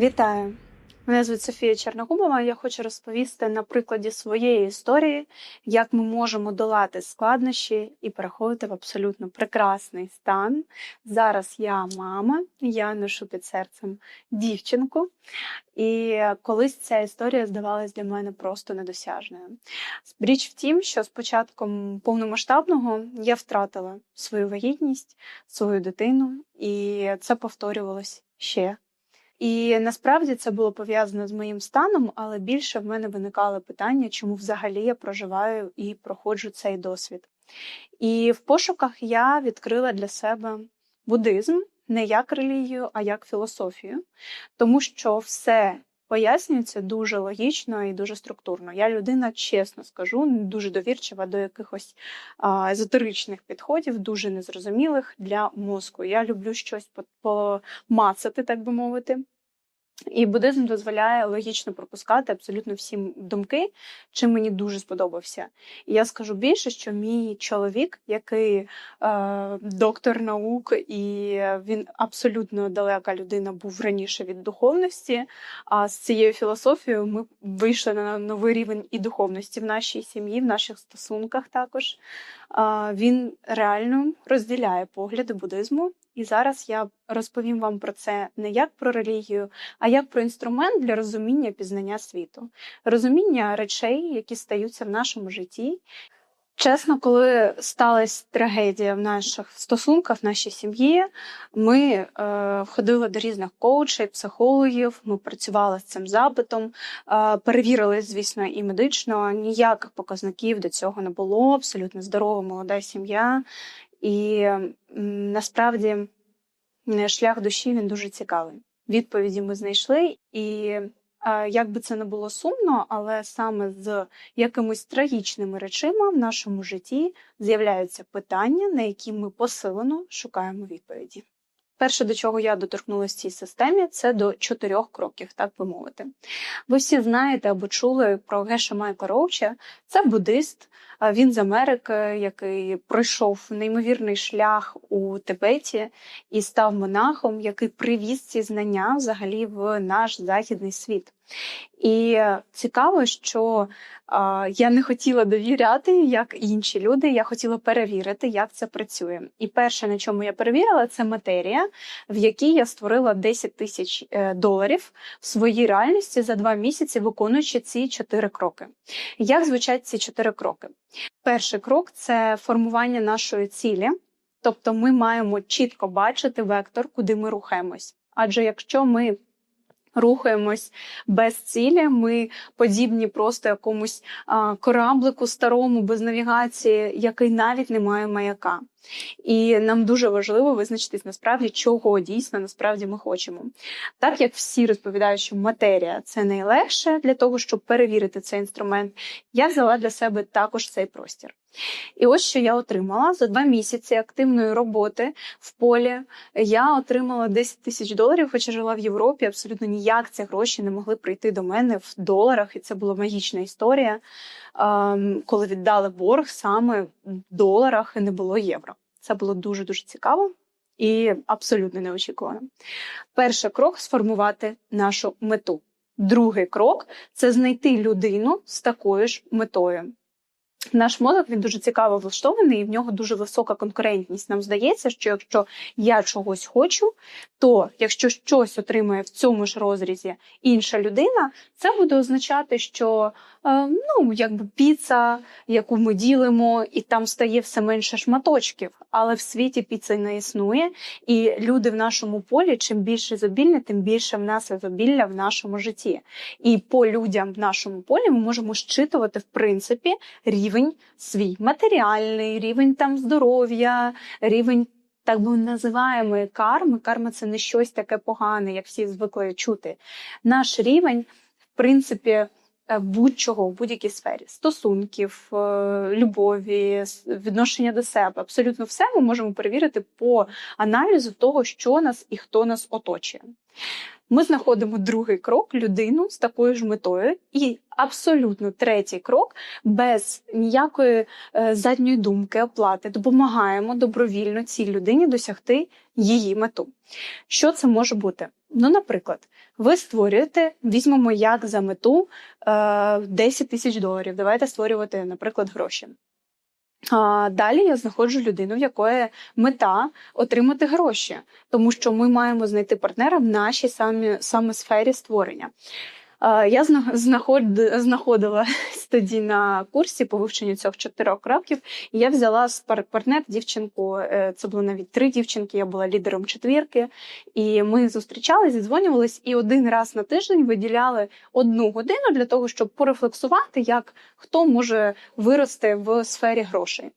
Вітаю! Мене звуть Софія Черногубова. Я хочу розповісти на прикладі своєї історії, як ми можемо долати складнощі і переходити в абсолютно прекрасний стан. Зараз я мама, я ношу під серцем дівчинку, і колись ця історія здавалась для мене просто недосяжною. Річ в тім, що з початком повномасштабного я втратила свою вагітність, свою дитину, і це повторювалось ще. І насправді це було пов'язано з моїм станом, але більше в мене виникали питання, чому взагалі я проживаю і проходжу цей досвід. І в пошуках я відкрила для себе буддизм не як релігію, а як філософію, тому що все пояснюється дуже логічно і дуже структурно. Я людина, чесно скажу, дуже довірчива до якихось езотеричних підходів, дуже незрозумілих для мозку. Я люблю щось помацати, так би мовити. І буддизм дозволяє логічно пропускати абсолютно всі думки, чим мені дуже сподобався. І я скажу більше, що мій чоловік, який е, доктор наук, і він абсолютно далека людина був раніше від духовності. А з цією філософією ми вийшли на новий рівень і духовності в нашій сім'ї, в наших стосунках також. Е, він реально розділяє погляди буддизму. І зараз я розповім вам про це не як про релігію, а як про інструмент для розуміння пізнання світу, розуміння речей, які стаються в нашому житті. Чесно, коли сталася трагедія в наших стосунках, в нашій сім'ї, ми е, ходили до різних коучей, психологів, ми працювали з цим запитом, е, перевірили, звісно, і медично. Ніяких показників до цього не було. Абсолютно здорова молода сім'я. І насправді шлях душі він дуже цікавий. Відповіді ми знайшли, і як би це не було сумно, але саме з якимись трагічними речима в нашому житті з'являються питання, на які ми посилено шукаємо відповіді. Перше, до чого я доторкнулася в цій системі, це до чотирьох кроків, так би мовити. Ви всі знаєте або чули про Геша Майка Роуча. Це буддист, він з Америки, який пройшов неймовірний шлях у Тибеті і став монахом, який привіз ці знання взагалі в наш західний світ. І цікаво, що а, я не хотіла довіряти, як інші люди. Я хотіла перевірити, як це працює. І перше, на чому я перевірила, це матерія, в якій я створила 10 тисяч е, доларів в своїй реальності за два місяці, виконуючи ці чотири кроки. Як звучать ці чотири кроки? Перший крок це формування нашої цілі, тобто ми маємо чітко бачити вектор, куди ми рухаємось. Адже якщо ми рухаємось без цілі, ми подібні просто якомусь а, кораблику старому без навігації, який навіть не має маяка. І нам дуже важливо визначитись насправді, чого дійсно насправді ми хочемо. Так як всі розповідають, що матерія це найлегше для того, щоб перевірити цей інструмент, я взяла для себе також цей простір. І ось що я отримала за два місяці активної роботи в полі. Я отримала 10 тисяч доларів, хоча жила в Європі. Абсолютно ніяк ці гроші не могли прийти до мене в доларах, і це була магічна історія, ем, коли віддали борг саме в доларах і не було євро. Це було дуже дуже цікаво. І абсолютно неочікувано. Перший крок сформувати нашу мету. Другий крок це знайти людину з такою ж метою. Наш мозок він дуже цікаво влаштований, і в нього дуже висока конкурентність. Нам здається, що якщо я чогось хочу, то якщо щось отримує в цьому ж розрізі інша людина, це буде означати, що е, ну якби піца, яку ми ділимо, і там стає все менше шматочків. Але в світі піци не існує, і люди в нашому полі, чим більше ізобільне, тим більше в нас ізобілля в нашому житті. І по людям в нашому полі ми можемо щитувати в принципі рівень свій матеріальний, рівень там здоров'я, рівень. Так би називаємо карми. Карма це не щось таке погане, як всі звикли чути. Наш рівень, в принципі, Е, будь-чого в будь-якій сфері стосунків, е, любові, відношення до себе. Абсолютно все ми можемо перевірити по аналізу того, що нас і хто нас оточує. Ми знаходимо другий крок людину з такою ж метою, і абсолютно третій крок без ніякої е, задньої думки, оплати допомагаємо добровільно цій людині досягти її мету. Що це може бути? Ну, наприклад, Ви створюєте, візьмемо як за мету е, 10 тисяч доларів. Давайте створювати, наприклад, гроші. Далі я знаходжу людину, в якої мета отримати гроші, тому що ми маємо знайти партнера в нашій самі, саме сфері створення. Я знаходила тоді на курсі по вивченню цих чотирьох кроків. І я взяла з партнер дівчинку. Е, це було навіть три дівчинки. Я була лідером четвірки, і ми зустрічалися, зідзвонювались, і один раз на тиждень виділяли одну годину для того, щоб порефлексувати, як хто може вирости в сфері грошей.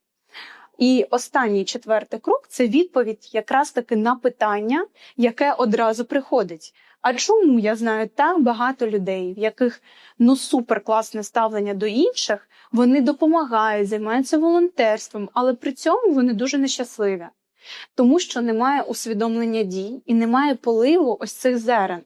І останній четвертий крок це відповідь якраз таки на питання, яке одразу приходить. А чому я знаю так багато людей, в яких ну супер класне ставлення до інших, вони допомагають, займаються волонтерством, але при цьому вони дуже нещасливі. Тому що немає усвідомлення дій і немає поливу ось цих зерен.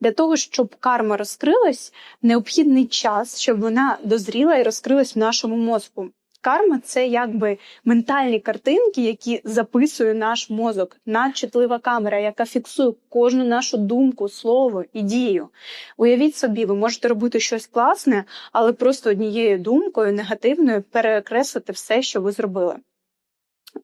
Для того, щоб карма розкрилась, необхідний час, щоб вона дозріла і розкрилась в нашому мозку. Карма це якби ментальні картинки, які записує наш мозок, надчутлива камера, яка фіксує кожну нашу думку, слово і дію. Уявіть собі, ви можете робити щось класне, але просто однією думкою негативною перекреслити все, що ви зробили.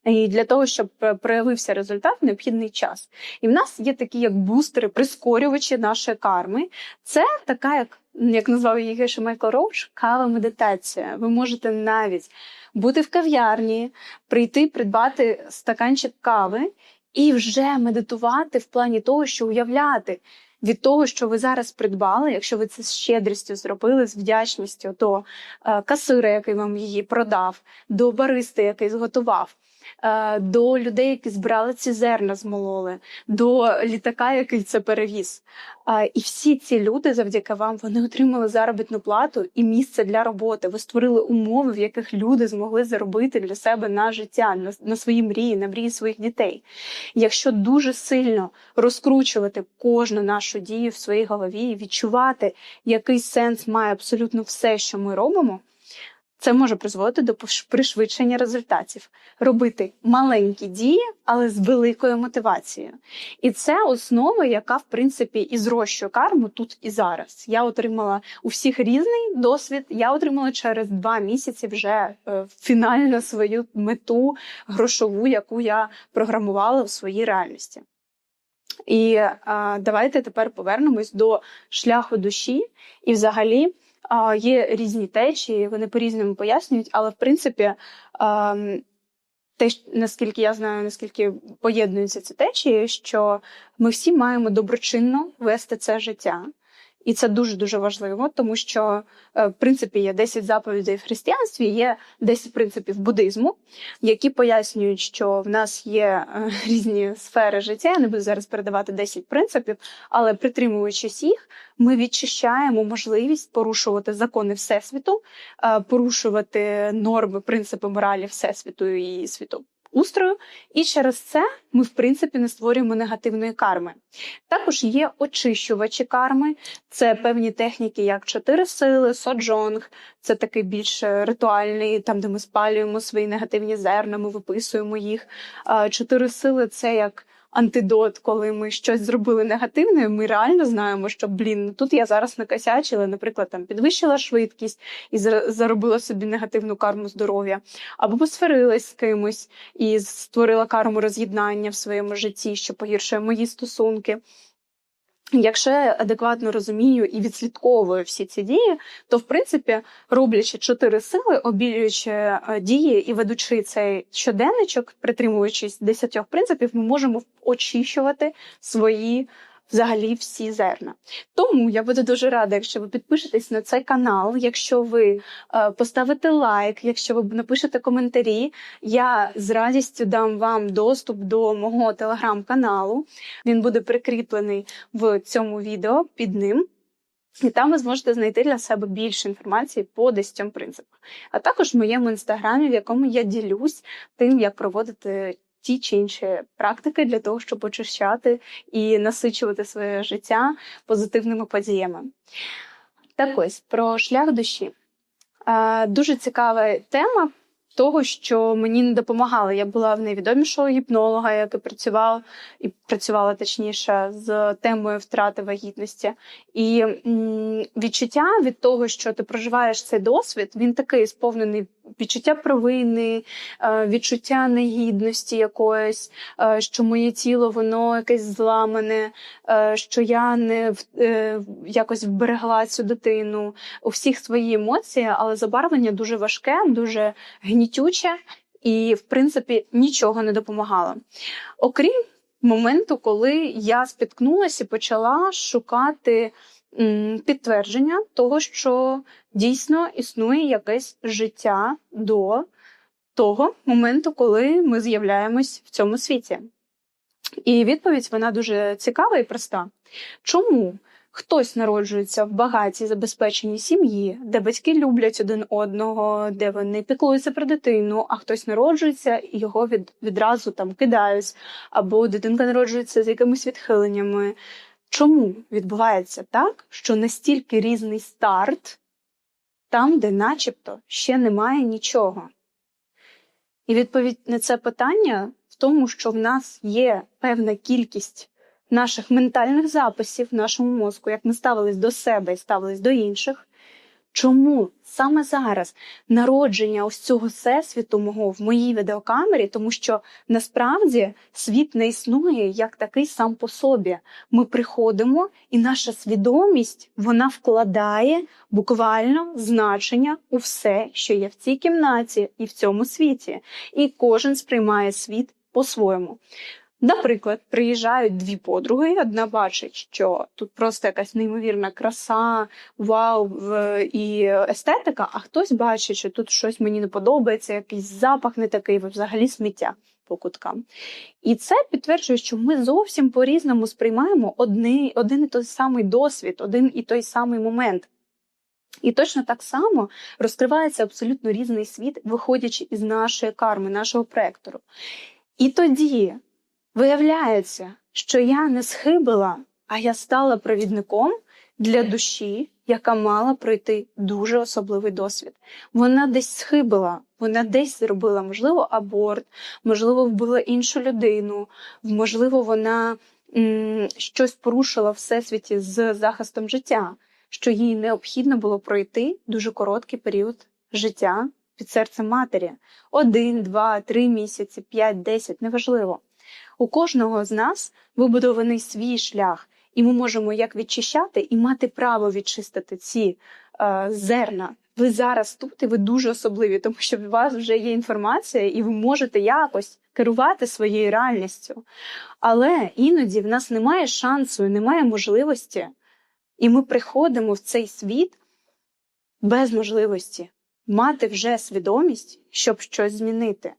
І для того, щоб проявився результат, необхідний час. І в нас є такі як бустери, прискорювачі нашої карми. Це така, як як назвав її Геша Майкл Роуч, кава медитація. Ви можете навіть бути в кав'ярні, прийти, придбати стаканчик кави і вже медитувати в плані того, що уявляти. Від того, що ви зараз придбали, якщо ви це з щедрістю зробили, з вдячністю до е, касира, який вам її продав, до бариста, який зготував, до людей, які збирали ці зерна, змололи, до літака, який це перевіз. І всі ці люди, завдяки вам, вони отримали заробітну плату і місце для роботи. Ви створили умови, в яких люди змогли заробити для себе на життя, на, на свої мрії, на мрії своїх дітей. Якщо дуже сильно розкручувати кожну нашу дію в своїй голові і відчувати, який сенс має абсолютно все, що ми робимо. Це може призводити до пришвидшення результатів, робити маленькі дії, але з великою мотивацією. І це основа, яка в принципі і зрощує карму тут і зараз. Я отримала у всіх різний досвід. Я отримала через два місяці вже е, фінально свою мету грошову, яку я програмувала в своїй реальності. І а, давайте тепер повернемось до шляху душі і взагалі. Є різні течії, вони по-різному пояснюють, але в принципі, те, наскільки я знаю, наскільки поєднуються ці течії, що ми всі маємо доброчинно вести це життя. І це дуже дуже важливо, тому що е, в принципі є 10 заповідей в християнстві, є 10 принципів буддизму, які пояснюють, що в нас є е, різні сфери життя. Я не буду зараз передавати 10 принципів, але притримуючись їх, ми відчищаємо можливість порушувати закони всесвіту, е, порушувати норми, принципи моралі всесвіту і світу устрою, і через це ми, в принципі, не створюємо негативної карми. Також є очищувачі карми, це певні техніки, як чотири сили, соджонг, це такий більш ритуальний, там де ми спалюємо свої негативні зерна, ми виписуємо їх. Чотири сили це як антидот, коли ми щось зробили негативне, ми реально знаємо, що блін, тут я зараз накосячила, наприклад, там підвищила швидкість і заробила собі негативну карму здоров'я, або посварилась з кимось і створила карму роз'єднання в своєму житті, що погіршує мої стосунки. Якщо я адекватно розумію і відслідковую всі ці дії, то в принципі, роблячи чотири сили, обілюючи е, дії і ведучи цей щоденничок, притримуючись десятьох принципів, ми можемо очищувати свої взагалі всі зерна. Тому я буду дуже рада, якщо ви підпишетесь на цей канал, якщо ви е, поставите лайк, якщо ви напишете коментарі, я з радістю дам вам доступ до мого телеграм-каналу. Він буде прикріплений в цьому відео під ним. І там ви зможете знайти для себе більше інформації по десятьом принципах. А також в моєму інстаграмі, в якому я ділюсь тим, як проводити ті чи інші практики для того, щоб очищати і насичувати своє життя позитивними подіями. Так ось про шлях душі. Дуже цікава тема. того, що мені не допомагало. Я була в найвідомішого гіпнолога, який працював і працювала точніше з темою втрати вагітності. І м, відчуття від того, що ти проживаєш цей досвід, він такий сповнений відчуття провини, е, відчуття негідності якоїсь, е, що моє тіло воно якесь зламане, е, що я не якось вберегла цю дитину. У всіх свої емоції, але забарвлення дуже важке, дуже гнітюче і, в принципі, нічого не допомагало. Окрім моменту, коли я спіткнулася і почала шукати підтвердження того, що дійсно існує якесь життя до того моменту, коли ми з'являємось в цьому світі. І відповідь вона дуже цікава і проста. Чому хтось народжується в багатій забезпеченій сім'ї, де батьки люблять один одного, де вони піклуються про дитину, а хтось народжується і його від, відразу там кидають, або дитинка народжується з якимись відхиленнями. Чому відбувається так, що настільки різний старт там, де начебто ще немає нічого? І відповідь на це питання в тому, що в нас є певна кількість наших ментальних записів в нашому мозку, як ми ставились до себе і ставились до інших. Чому саме зараз народження ось цього всесвіту мого в моїй відеокамері, тому що насправді світ не існує як такий сам по собі. Ми приходимо, і наша свідомість вона вкладає буквально значення у все, що є в цій кімнаті і в цьому світі. І кожен сприймає світ по-своєму. Наприклад, приїжджають дві подруги, одна бачить, що тут просто якась неймовірна краса, вау і естетика, а хтось бачить, що тут щось мені не подобається, якийсь запах не такий, взагалі сміття по куткам. І це підтверджує, що ми зовсім по-різному сприймаємо одни, один і той самий досвід, один і той самий момент. І точно так само розкривається абсолютно різний світ, виходячи із нашої карми, нашого проектору. І тоді виявляється, що я не схибила, а я стала провідником для душі, яка мала пройти дуже особливий досвід. Вона десь схибила, вона десь зробила, можливо, аборт, можливо, вбила іншу людину, можливо, вона м, щось порушила всесвіті з захистом життя, що їй необхідно було пройти дуже короткий період життя під серцем матері: один, два, три місяці, п'ять, десять, неважливо. У кожного з нас вибудований свій шлях, і ми можемо як відчищати і мати право відчистити ці е, зерна. Ви зараз тут і ви дуже особливі, тому що у вас вже є інформація, і ви можете якось керувати своєю реальністю. Але іноді в нас немає шансу, немає можливості, і ми приходимо в цей світ без можливості мати вже свідомість, щоб щось змінити.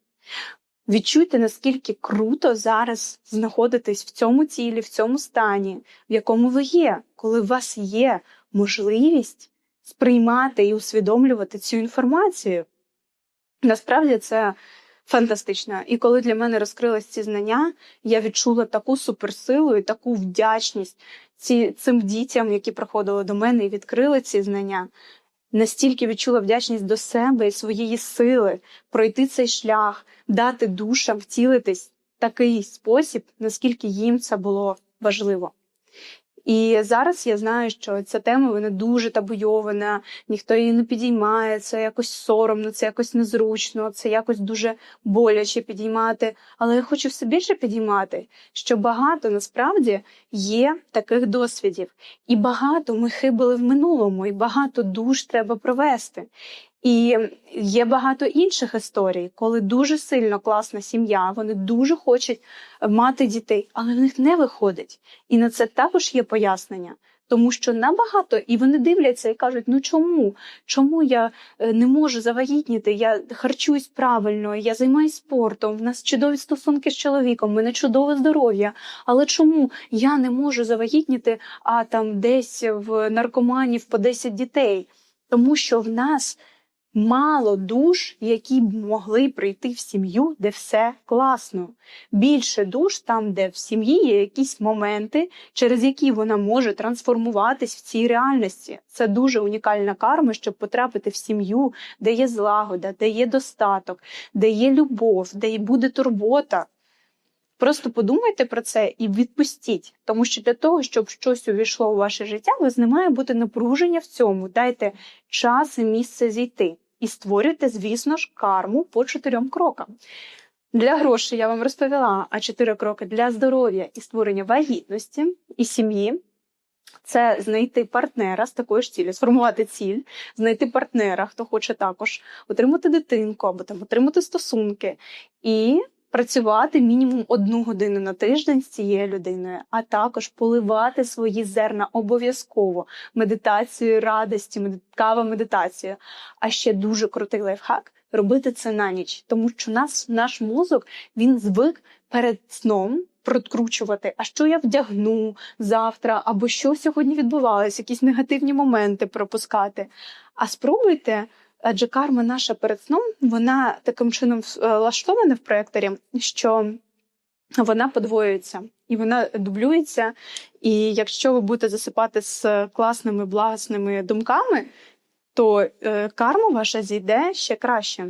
Відчуйте, наскільки круто зараз знаходитись в цьому тілі, в цьому стані, в якому ви є, коли у вас є можливість сприймати і усвідомлювати цю інформацію. Насправді це фантастично. І коли для мене розкрились ці знання, я відчула таку суперсилу і таку вдячність ці, цим дітям, які приходили до мене і відкрили ці знання. Настільки відчула вдячність до себе і своєї сили пройти цей шлях, дати душам втілитись в такий спосіб, наскільки їм це було важливо. І зараз я знаю, що ця тема вона дуже табуйована, ніхто її не підіймає, це якось соромно, це якось незручно, це якось дуже боляче підіймати. Але я хочу все більше підіймати, що багато насправді є таких досвідів, і багато ми хибили в минулому, і багато душ треба провести. І є багато інших історій, коли дуже сильно класна сім'я, вони дуже хочуть мати дітей, але в них не виходить. І на це також є пояснення. Тому що набагато, і вони дивляться і кажуть: ну чому? Чому я е, не можу завагітніти? Я харчуюсь правильно, я займаюся спортом, в нас чудові стосунки з чоловіком, в мене чудове здоров'я. Але чому я не можу завагітніти, а там десь в наркоманів по 10 дітей? Тому що в нас Мало душ, які б могли прийти в сім'ю, де все класно. Більше душ там, де в сім'ї є якісь моменти, через які вона може трансформуватись в цій реальності. Це дуже унікальна карма, щоб потрапити в сім'ю, де є злагода, де є достаток, де є любов, де буде турбота. Просто подумайте про це і відпустіть, тому що для того, щоб щось увійшло у ваше життя, у вас не має бути напруження в цьому. Дайте час і місце зійти. І створюйте, звісно ж, карму по чотирьом крокам. Для грошей я вам розповіла, а чотири кроки для здоров'я і створення вагітності і сім'ї. Це знайти партнера з такою ж цілі, сформувати ціль, знайти партнера, хто хоче також отримати дитинку або там отримати стосунки, і працювати мінімум одну годину на тиждень з цією людиною, а також поливати свої зерна обов'язково медитацією радості, кава медитацію. А ще дуже крутий лайфхак робити це на ніч, тому що нас наш мозок він звик перед сном. Прокручувати, а що я вдягну завтра, або що сьогодні відбувалося, якісь негативні моменти пропускати. А спробуйте Адже карма наша перед сном, вона таким чином е, влаштована в проекторі, що вона подвоюється і вона дублюється. І якщо ви будете засипати з класними благосними думками, то е, карма ваша зійде ще краще.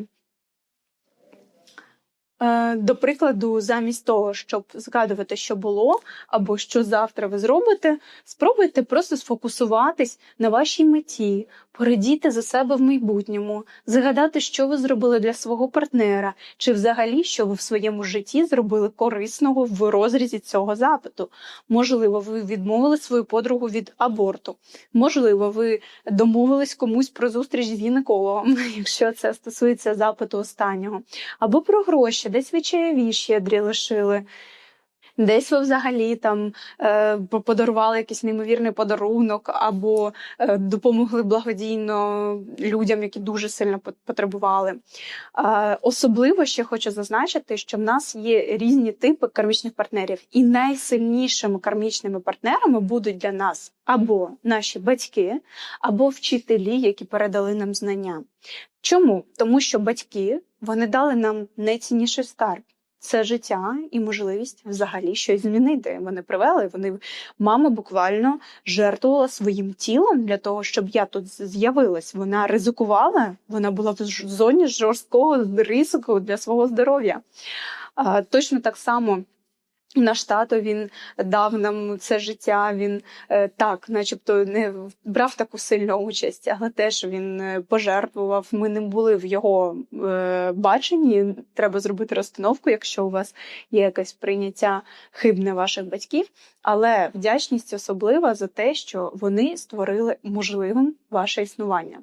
Е, до прикладу, замість того, щоб згадувати, що було, або що завтра ви зробите, спробуйте просто сфокусуватись на вашій меті, порадіти за себе в майбутньому, згадати, що ви зробили для свого партнера, чи взагалі що ви в своєму житті зробили корисного в розрізі цього запиту. Можливо, ви відмовили свою подругу від аборту. Можливо, ви домовились комусь про зустріч з гінекологом, якщо це стосується запиту останнього, або про гроші десь ви чайові щедрі лишили, десь ви взагалі там е, подарували якийсь неймовірний подарунок, або е, допомогли благодійно людям, які дуже сильно потребували. Особливо ще хочу зазначити, що в нас є різні типи кармічних партнерів, і найсильнішими кармічними партнерами будуть для нас або наші батьки, або вчителі, які передали нам знання. Чому? Тому що батьки вони дали нам найцінніший скарб. Це життя і можливість взагалі щось змінити. Вони привели. Вони мама буквально жертвувала своїм тілом для того, щоб я тут з'явилась. Вона ризикувала, вона була в зоні жорсткого ризику для свого здоров'я. Точно так само. Наш тато він дав нам це життя. Він е, так, начебто, не брав таку сильну участь, але теж він е, пожертвував. Ми не були в його е, баченні. Треба зробити розстановку, якщо у вас є якесь прийняття хибне ваших батьків. Але вдячність особлива за те, що вони створили можливим ваше існування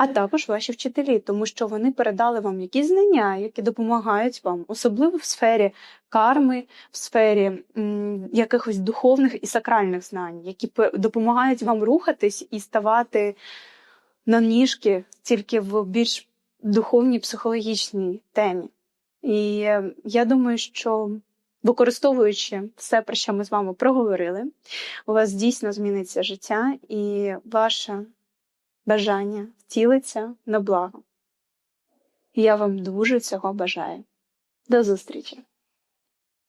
а також ваші вчителі, тому що вони передали вам якісь знання, які допомагають вам, особливо в сфері карми, в сфері м, якихось духовних і сакральних знань, які допомагають вам рухатись і ставати на ніжки тільки в більш духовній психологічній темі. І е, я думаю, що. Використовуючи все, про що ми з вами проговорили, у вас дійсно зміниться життя, і ваша бажання втілиться на благо. Я вам дуже цього бажаю. До зустрічі!